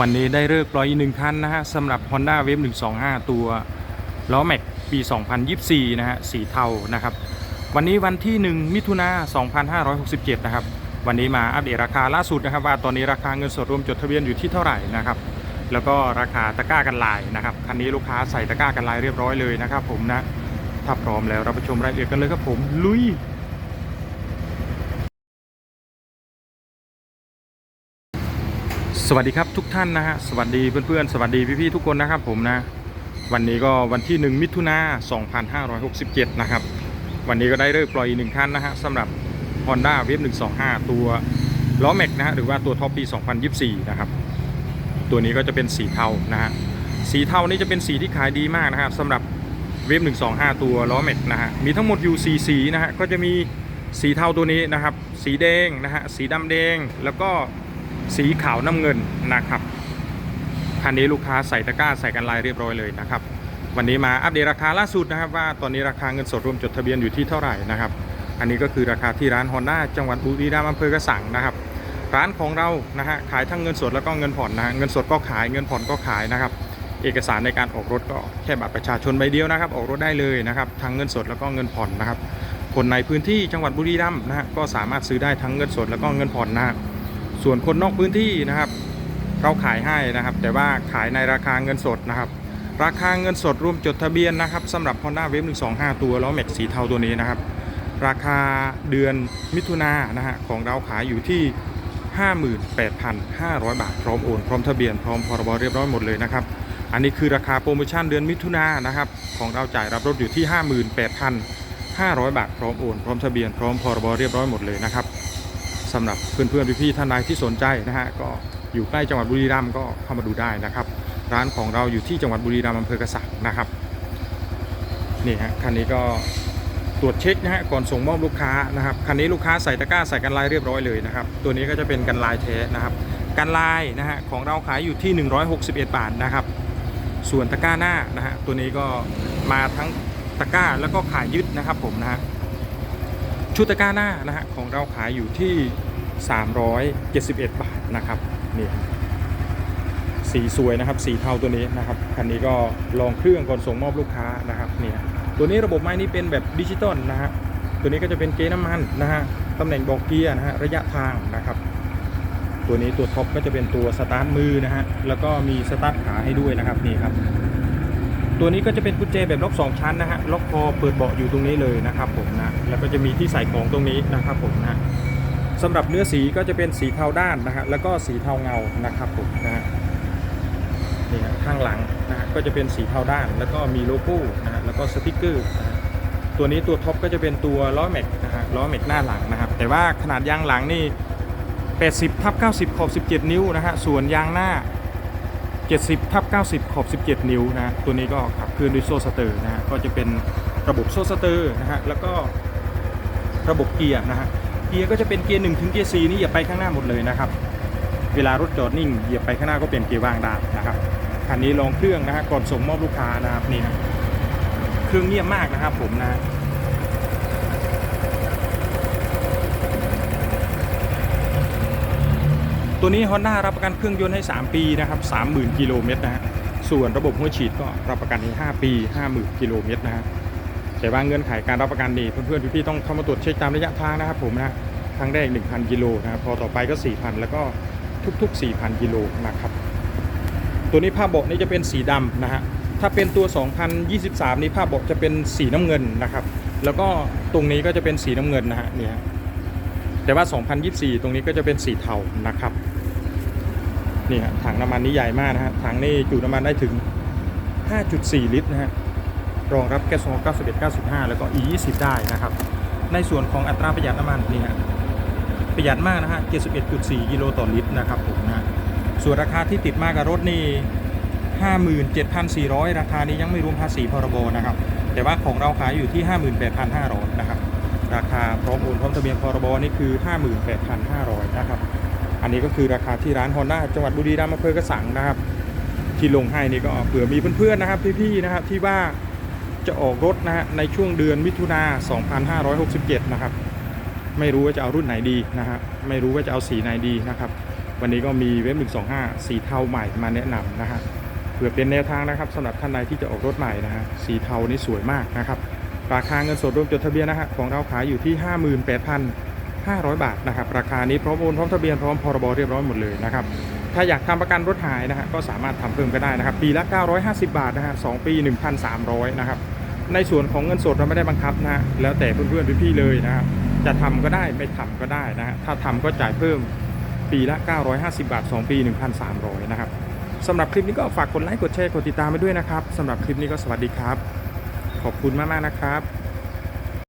วันนี้ได้เลิกปล่อยอีกหนึ่งคันนะฮะสำหรับ Honda Wave 125 ตัวล้อแม็กปี 2024 นะฮะสีเทานะครับ วันนี้วันที่ 1 มิถุนา2567 นะครับ วันนี้มาอัปเดตราคาล่าสุดนะครับ ว่าตอนนี้ราคาเงินสดรวมจดทะเบียนอยู่ที่เท่าไหร่นะครับ แล้วก็ราคาตะกร้ากันลายนะครับคันนี้ลูกค้าใส่ตะกร้ากันลายเรียบร้อยเลยนะครับผมนะถ้าพร้อมแล้วเราไปชมรายละเอียดกันเลยครับผมลุย สวัสดีครับทุกท่านนะฮะสวัสดีเพื่อนๆ สวัสดีพี่ๆทุกคนนะครับผมนะวันนี้ก็วันที่ 1 มิถุนา2567 นะครับ วันนี้ก็ได้เลิกปล่อยอีกหนึ่งคันนะฮะสำหรับ Honda w a v 125 ตัวล้อแม็กนะฮะหรือว่าตัวท็อปปี 2024 นะครับ ตัวนี้ก็จะเป็นสีเทานะฮะสีเทานี่จะเป็นสีที่ขายดีมากนะครับสำหรับเวฟ125 ตัวล้อแม็กนะฮะมีทั้งหมดอยู่ 4 สีนะฮะก็จะมีสีเทาตัวนี้นะครับ สีแดงนะฮะสีดำแดงแล้วก็ สีขาวน้ำเงินนะครับคันนี้ลูกค้าใส่ตะกร้าใส่กันลายเรียบร้อยเลยนะครับ วันนี้มาอัปเดตราคาล่าสุดนะครับ ว่าตอนนี้ราคาเงินสดรวมจดทะเบียนอยู่ที่เท่าไหร่นะครับ อันนี้ก็คือราคาที่ร้านฮอนด้าจังหวัดบุรีรัมย์อำเภอกระสังนะครับร้านของเรานะฮะขายทั้งเงินสดแล้วก็เงินผ่อนนะเงินสดก็ขายเงินผ่อนก็ขายนะครับ เอกสารในการออกรถก็แค่บัตรประชาชนใบเดียวนะครับ ออกรถได้เลยนะครับทั้งเงินสดแล้วก็เงินผ่อนนะครับคนในพื้นที่จังหวัดบุรีรัมย์นะฮะก็สามารถซื้อได้ทั้งเงินสดแล้วก็เงินผ่อนนะฮะ ส่วนคนนอกพื้นที่นะครับเราขายให้นะครับ แต่ว่าขายในราคาเงินสดนะครับ ราคาเงินสดรวมจดทะเบียนนะครับสำหรับ Honda Wave 125 ตัวล้อแม็กสีเทาตัวนี้นะครับ ราคาเดือนมิถุนายนนะฮะของเราขายอยู่ที่ 58,500 บาท พร้อมโอนพร้อมทะเบียนพร้อมพรบเรียบร้อยหมดเลยนะครับ อันนี้คือราคาโปรโมชั่นเดือนมิถุนายนนะครับ ของเราจ่ายรับรถอยู่ที่ 58,500 บาท พร้อมโอนพร้อมทะเบียนพร้อมพรบเรียบร้อยหมดเลยนะครับ สำหรับเพื่อนๆพี่ๆท่านใดที่สนใจนะฮะก็อยู่ใกล้จังหวัดบุรีรัมย์ก็เข้ามาดูได้นะครับ ร้านของเราอยู่ที่จังหวัดบุรีรัมย์อำเภอกระสังนะครับนี่ฮะคันนี้ก็ตรวจเช็คนะฮะก่อนส่งมอบลูกค้านะครับคันนี้ลูกค้าใส่ตะกร้าใส่กันลายเรียบร้อยเลยนะครับตัวนี้ก็จะเป็นกันลายแท้นะครับกันลายนะฮะของเราขายอยู่ที่ 161 บาทนะครับ ส่วนตะกร้าหน้านะฮะตัวนี้ก็มาทั้งตะกร้าแล้วก็ขายยึดนะครับผมนะฮะชุดตะกร้าหน้านะฮะของเราขายอยู่ที่ 371 บาทนะครับนี่สีสวยนะครับสีเทาตัวนี้นะครับคันนี้ก็ลองเครื่องก่อนส่งมอบลูกค้านะครับเนี่ยตัวนี้ระบบไม้นี้เป็นแบบดิจิตอลนะฮะตัวนี้ก็จะเป็นเกียร์น้ำมันนะฮะตำแหน่งบอกเกียร์นะฮะระยะทางนะครับ ตัวนี้ตัวท็อปก็จะเป็นตัวสตาร์ทมือนะฮะแล้วก็มีสตาร์ทขาให้ด้วยนะครับนี่ครับตัวนี้ก็จะเป็นกุญแจแบบล็อกสองชั้นนะฮะล็อกคอเปิดเบาะอยู่ตรงนี้เลยนะครับผมนะแล้วก็จะมีที่ใส่ของตรงนี้นะครับผมนะ สำหรับเนื้อสีก็จะเป็นสีเทาด้านนะฮะแล้วก็สีเทาเงานะครับผมนะฮะนี่ฮะข้างหลังนะฮะก็จะเป็นสีเทาด้าน แล้วก็มีโลโก้นะฮะแล้วก็สติกเกอร์นะฮะตัวนี้ตัวท็อปก็จะเป็นตัวล้อแม็กนะฮะล้อแม็กหน้าหลังนะครับ แต่ว่าขนาดยางหลังนี่ 80ทับ90 ขอบ 17 นิ้วนะฮะส่วนยางหน้า 70ทับ90 ขอบ 17 นิ้วนะฮะตัวนี้ก็ขับเคลื่อนด้วยโซ่สเตอร์นะฮะก็จะเป็นระบบโซ่สเตอร์นะฮะแล้วก็ระบบเกียร์นะฮะ กียร์ก็จะเป็นเกียร์1ถึงเกียร์4นี่อย่าไปข้างหน้าหมดเลยนะครับ เวลารถจอดนิ่งเหยียบไปข้างหน้าก็เปลี่ยนเกียร์ว่างได้นะครับคันนี้ลองเครื่องนะฮะก่อนส่งมอบลูกค้านะครับนี่นะเครื่องเงียบมากนะครับผมนะตัวนี้ Honda รับประกันเครื่องยนต์ให้ 3 ปีนะครับ30,000 กิโลเมตรนะฮะส่วนระบบหัวฉีดก็รับประกันให้5ปี 50,000 กิโลเมตรนะฮะ แต่ว่าเงื่อนไขการรับประกันนี่เพื่อนๆพี่ๆต้องเข้ามาตรวจเช็คตามระยะทางนะครับผมนะครั้งแรก 1,000 กิโลนะครับพอต่อไปก็ 4,000 แล้วก็ทุกๆ 4,000 กิโลนะครับ ตัวนี้ผ้าเบาะนี่จะเป็นสีดำนะฮะถ้าเป็นตัว 2023 นี้ผ้าเบาะจะเป็นสีน้ำเงินนะครับ แล้วก็ตรงนี้ก็จะเป็นสีน้ำเงินนะฮะเนี่ยแต่ว่า 2024 ตรงนี้ก็จะเป็นสีเทานะครับนี่ฮะถังน้ำมันนี้ใหญ่มากนะฮะถังนี่จุน้ำมันได้ถึง 5.4 ลิตรนะฮะ รองรับแก๊สโซฮอล์91 95 แล้วก็ E20 ได้นะครับ ในส่วนของอัตราประหยัดน้ำมันนี่ฮะประหยัดมากนะฮะ 71.4 กิโลต่อลิตรนะครับผมนะส่วนราคาที่ติดมากับรถนี่57,400 ราคานี้ยังไม่รวมภาษีพรบนะครับ แต่ว่าของเราขายอยู่ที่ 58,500 นะครับ ราคาพร้อมโอนพร้อมทะเบียนพรบนี่คือ 58,500 นะครับ อันนี้ก็คือราคาที่ร้าน Honda จังหวัดบุรีรัมย์อำเภอกระสังนะครับ ที่ลงให้นี่ก็เผื่อมีเพื่อนๆนะครับพี่ๆนะครับที่ว่า จะออกรถนะฮะในช่วงเดือนมิถุนา2567 นะครับ ไม่รู้ว่าจะเอารุ่นไหนดีนะฮะไม่รู้ว่าจะเอาสีไหนดีนะครับ วันนี้ก็มีเว็บ125 สีเทาใหม่มาแนะนำนะฮะเพื่อเป็นแนวทางนะครับสำหรับท่านใดที่จะออกรถใหม่นะฮะสีเทานี่สวยมากนะครับราคาเงินสดรวมจดทะเบียนนะฮะของเราขายอยู่ที่ 58,500 บาทนะครับราคานี้พร้อมโอนพร้อมทะเบียนพร้อมพรบเรียบร้อยหมดเลยนะครับถ้าอยากทำประกันรถหายนะฮะก็สามารถทำเพิ่มก็ได้นะครับ ปีละ 950 บาทนะฮะสองปี 1,300 นะครับ ในส่วนของเงินสดเราไม่ได้บังคับนะฮะแล้วแต่เพื่อนๆพี่ๆเลยนะครับจะทำก็ได้ไม่ทำก็ได้นะฮะถ้าทำก็จ่ายเพิ่มปีละ 950 บาท 2 ปี 1,300 นะครับสำหรับคลิปนี้ก็ฝากกดไลค์กดแชร์กดติดตามไปด้วยนะครับสำหรับคลิปนี้ก็สวัสดีครับ ขอบคุณมากๆนะครับ